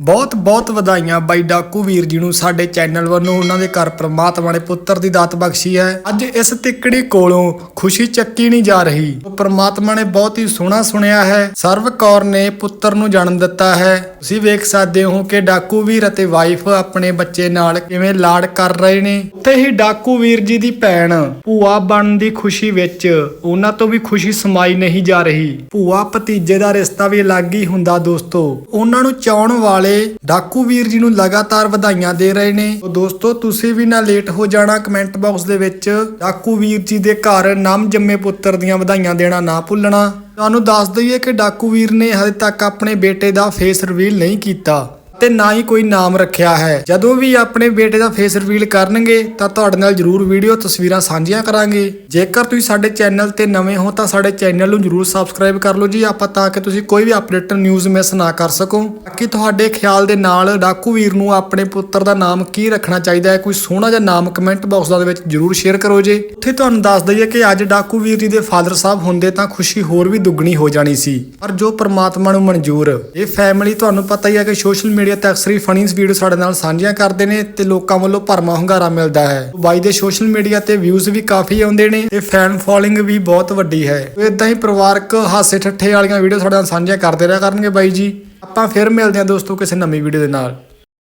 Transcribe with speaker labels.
Speaker 1: ਬਹੁਤ ਬਹੁਤ ਵਧਾਈਆਂ ਬਾਈ ਡਾਕੂ ਵੀਰ ਜੀ ਨੂੰ ਸਾਡੇ ਚੈਨਲ ਵੱਲੋਂ, ਉਹਨਾਂ ਦੇ ਘਰ ਪ੍ਰਮਾਤਮਾ ਨੇ ਪੁੱਤਰ ਦੀ ਦਾਤ ਬਖਸ਼ੀ ਹੈ। ਅੱਜ ਇਸ ਤਿੱਕੜੀ ਕੋਲੋਂ ਖੁਸ਼ੀ ਚੱਕੀ ਨਹੀਂ ਜਾ ਰਹੀ। ਪ੍ਰਮਾਤਮਾ ਨੇ ਬਹੁਤ ਹੀ ਸੋਹਣਾ ਸੁਣਿਆ ਹੈ। ਸਰਵ ਕੌਰ ਨੇ ਪੁੱਤਰ ਨੂੰ ਜਨਮ ਦਿੱਤਾ ਹੈ। ਤੁਸੀਂ ਵੇਖ ਸਕਦੇ ਹੋ ਕਿ ਡਾਕੂ ਵੀਰ ਅਤੇ ਵਾਈਫ ਆਪਣੇ ਬੱਚੇ ਨਾਲ ਕਿਵੇਂ ਲਾੜ ਕਰ ਰਹੇ ਨੇ। ਉੱਥੇ ਹੀ ਡਾਕੂ ਵੀਰ ਜੀ ਦੀ ਭੈਣ ਭੂਆ ਬਣਨ ਦੀ ਖੁਸ਼ੀ ਵਿੱਚ ਉਹਨਾਂ ਤੋਂ ਵੀ ਖੁਸ਼ੀ ਸਮਾਈ ਨਹੀਂ ਜਾ ਰਹੀ। ਭੂਆ ਭਤੀਜੇ ਦਾ ਰਿਸ਼ਤਾ ਵੀ ਅਲੱਗ ਹੀ ਹੁੰਦਾ ਦੋਸਤੋ। ਉਹਨਾਂ ਨੂੰ ਚਾਹਣ ਵਾਲੇ ਡਾਕੂ ਵੀਰ ਜੀ ਨੂੰ ਲਗਾਤਾਰ ਵਧਾਈਆਂ ਦੇ ਰਹੇ ਨੇ। ਦੋਸਤੋ, ਤੁਸੀਂ ਵੀ ਨਾ ਲੇਟ ਹੋ ਜਾਣਾ ਕਮੈਂਟ ਬਾਕਸ ਦੇ ਵਿੱਚ। ਡਾਕੂ ਵੀਰ ਜੀ ਦੇ ਘਰ ਨਾਮ ਜੰਮੇ ਪੁੱਤਰ ਦੀਆਂ ਵਧਾਈਆਂ ਦੇਣਾ ਨਾ ਭੁੱਲਣਾ। ਤੁਹਾਨੂੰ ਦੱਸ ਦਈਏ ਕਿ ਡਾਕੂ ਵੀਰ ਨੇ ਹਜੇ ਤੱਕ ਆਪਣੇ ਬੇਟੇ ਦਾ ਫੇਸ ਰਿਵੀਲ ਨਹੀਂ ਕੀਤਾ। ਤੇ ਨਾ ਹੀ ਕੋਈ ਨਾਮ ਰੱਖਿਆ ਹੈ। ਜਦੋਂ ਵੀ ਆਪਣੇ ਬੇਟੇ ਦਾ ਫੇਸ ਰਿਵੀਲ ਕਰਨਗੇ, ਤਾਂ ਤੁਹਾਡੇ ਨਾਲ ਜਰੂਰ ਵੀਡੀਓ ਤਸਵੀਰਾਂ ਸਾਂਝੀਆਂ ਕਰਾਂਗੇ। ਜੇਕਰ ਤੁਸੀਂ ਸਾਡੇ ਚੈਨਲ ਤੇ ਨਵੇਂ ਹੋ, ਤਾਂ ਸਾਡੇ ਚੈਨਲ ਨੂੰ ਜਰੂਰ ਸਬਸਕ੍ਰਾਈਬ ਕਰ ਲਓ ਜੀ। ਆਪਾਂ ਤਾਂ ਕਿ ਤੁਸੀਂ ਕੋਈ ਵੀ ਅਪਡੇਟ ਨਿਊਜ਼ ਮਿਸ ਨਾ ਕਰ ਸਕੋ। ਬਾਕੀ ਤੁਹਾਡੇ ਖਿਆਲ ਦੇ ਨਾਲ ਡਾਕੂ ਵੀਰ ਨੂੰ ਆਪਣੇ ਪੁੱਤਰ ਦਾ ਨਾਮ ਕੀ ਰੱਖਣਾ ਚਾਹੀਦਾ ਹੈ, ਕੋਈ ਸੋਹਣਾ ਜਿਹਾ ਨਾਮ ਕਮੈਂਟ ਬਾਕਸ ਦੇ ਵਿੱਚ ਜਰੂਰ ਸ਼ੇਅਰ ਕਰੋ ਜੀ। ਉੱਥੇ ਤੁਹਾਨੂੰ ਦੱਸ ਦਈਏ ਕਿ ਅੱਜ ਡਾਕੂ ਵੀਰ ਜੀ ਦੇ ਫਾਦਰ ਸਾਹਿਬ ਹੁੰਦੇ ਤਾਂ ਖੁਸ਼ੀ ਹੋਰ ਵੀ ਦੁੱਗਣੀ ਹੋ ਜਾਣੀ ਸੀ। ਪਰ ਜੋ ਪਰਮਾਤਮਾ ਨੂੰ ਮਨਜ਼ੂਰ, ਇਹ ਫੈਮਿਲੀ ਤੁਹਾਨੂੰ ਪਤਾ ਹੀ ਹੈ ਕਿ ਸੋਸ਼ਲ ਮੀਡੀਆ ਤੇ ਅਕਸਰ ਹੀ ਫਨੀਸ ਵੀਡੀਓ ਸਾਡੇ ਨਾਲ ਸਾਂਝੀਆਂ ਕਰਦੇ ਨੇ ਤੇ ਲੋਕਾਂ ਵੱਲੋਂ ਭਰਮਾ ਹੁੰਗਾਰਾ ਮਿਲਦਾ ਹੈ। ਬਾਈ ਦੇ ਸੋਸ਼ਲ ਮੀਡੀਆ ਤੇ ਵਿਊਜ਼ ਵੀ ਕਾਫੀ ਆਉਂਦੇ ਨੇ ਤੇ ਫੈਨ ਫੋਲੋਇੰਗ ਵੀ ਬਹੁਤ ਵੱਡੀ ਹੈ। ਇਦਾਂ ਹੀ ਪਰਿਵਾਰਕ ਹਾਸੇ ਠੱਠੇ ਵਾਲੀਆਂ ਵੀਡੀਓ ਸਾਡੇ ਨਾਲ ਸਾਂਝੀਆਂ ਕਰਦੇ ਰਿਹਾ ਕਰਨਗੇ ਬਾਈ ਜੀ। ਆਪਾਂ ਫਿਰ ਮਿਲਦੇ ਹਾਂ ਦੋਸਤੋ ਕਿਸੇ ਨਵੀਂ ਵੀਡੀਓ ਦੇ ਨਾਲ।